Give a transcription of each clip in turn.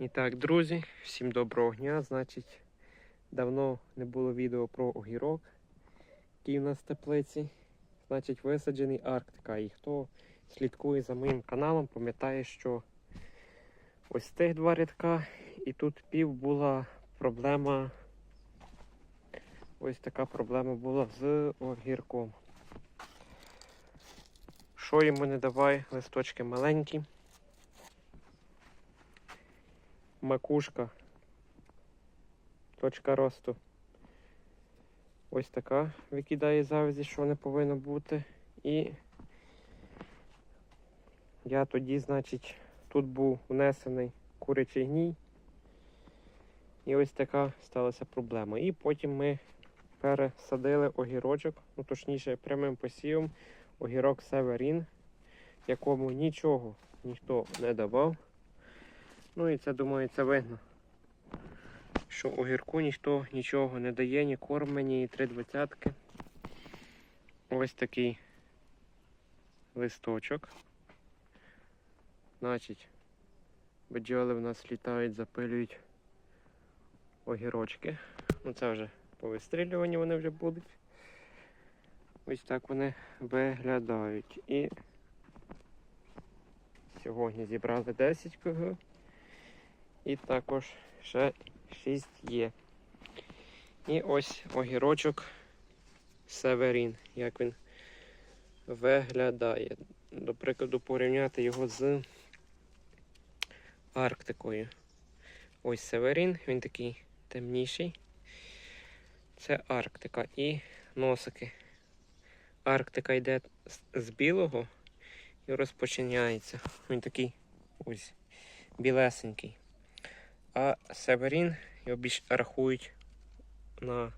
І так, друзі, всім доброго дня. Значить, давно не було відео про огірок, який у нас в теплиці. Значить, висаджений Арктика. І хто слідкує за моїм каналом, пам'ятає, що ось тих два рядка, і тут пів була проблема. Ось така проблема була з огірком. Що йому не давай, листочки маленькі. Макушка. Точка росту. Ось така викидає завязі, що не повинно бути. І я тоді, значить, тут був внесений курячий гній. І ось така сталася проблема. І потім ми пересадили огірочок, ну точніше прямим посівом огірок Северін, якому нічого ніхто не давав. Ну і це, думаю, це видно. Що огірку ніхто нічого не дає, ні корма, ні три двадцятки. Ось такий листочок. Значить, бджоли в нас літають, запилюють огірочки. Ну це вже по вистрілюванні вони вже будуть. Ось так вони виглядають. І сьогодні зібрали 10 кг. І також ще 6 є. І ось огірочок Северін, як він виглядає. До прикладу, порівняти його з Арктикою. Ось Северін, він такий темніший. Це Арктика і носики. Арктика йде з- білого і розпочинається. Він такий ось білесенький. А Северін його більш рахують на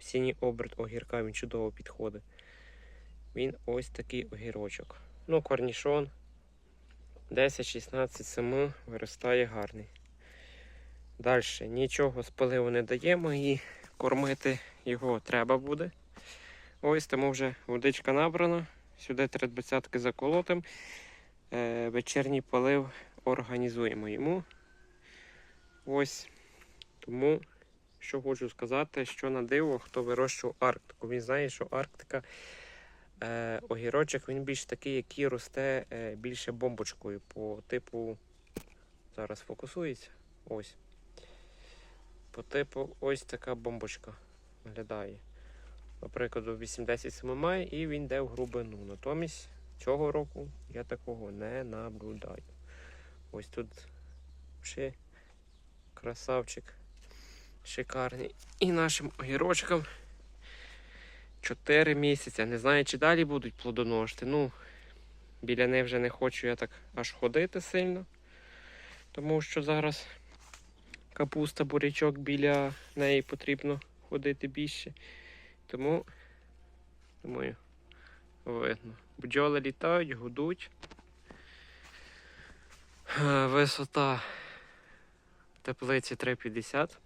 синій оберт огірка, він чудово підходить. Він ось такий огірочок. Ну, корнішон 10-16 7 виростає гарний. Далі нічого з поливу не даємо і кормити його треба буде. Ось тому вже водичка набрана. Сюди 30 заколотим. Е, вечірній полив організуємо йому. Ось тому, що хочу сказати, що на диво, хто вирощував Арктику. Він знає, що Арктика е, огірочок він більш такий, який росте е, більше бомбочкою по типу. Зараз фокусується. Ось. По типу ось така бомбочка виглядає. Наприклад, 87 має і він йде в грубину. Натомість цього року я такого не наблюдаю. Ось тут ще красавчик шикарний. І нашим огірочкам 4 місяці. Не знаю, чи далі будуть плодоношити. Ну, біля них вже не хочу я так аж ходити сильно. Тому що зараз капуста, бурячок біля неї потрібно ходити більше. Тому, думаю, видно. Бджоли літають, гудуть. Е, Висота теплиці 350.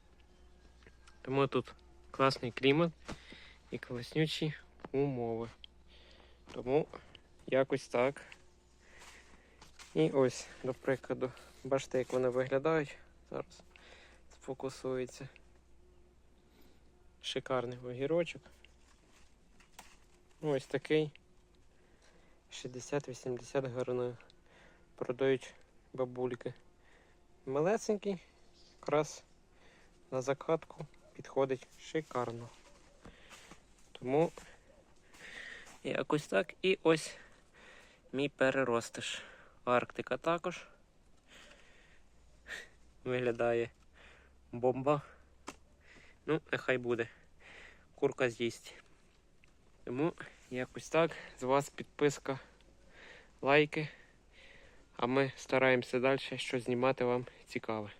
Тому тут класний клімат і класнючі умови. Тому якось так. І ось, до прикладу, бачите, як вони виглядають. Зараз сфокусується. Шикарний огірочок. Ось такий 60-80 гривень продають бабульки. Малесенький, якраз на закатку підходить шикарно. Тому якось так. І ось мій переростиш. Арктика також виглядає бомба. Ну, нехай буде. Курка з'їсть. Тому якось так. З вас підписка, лайки. А ми стараємося далі щось знімати вам цікаве.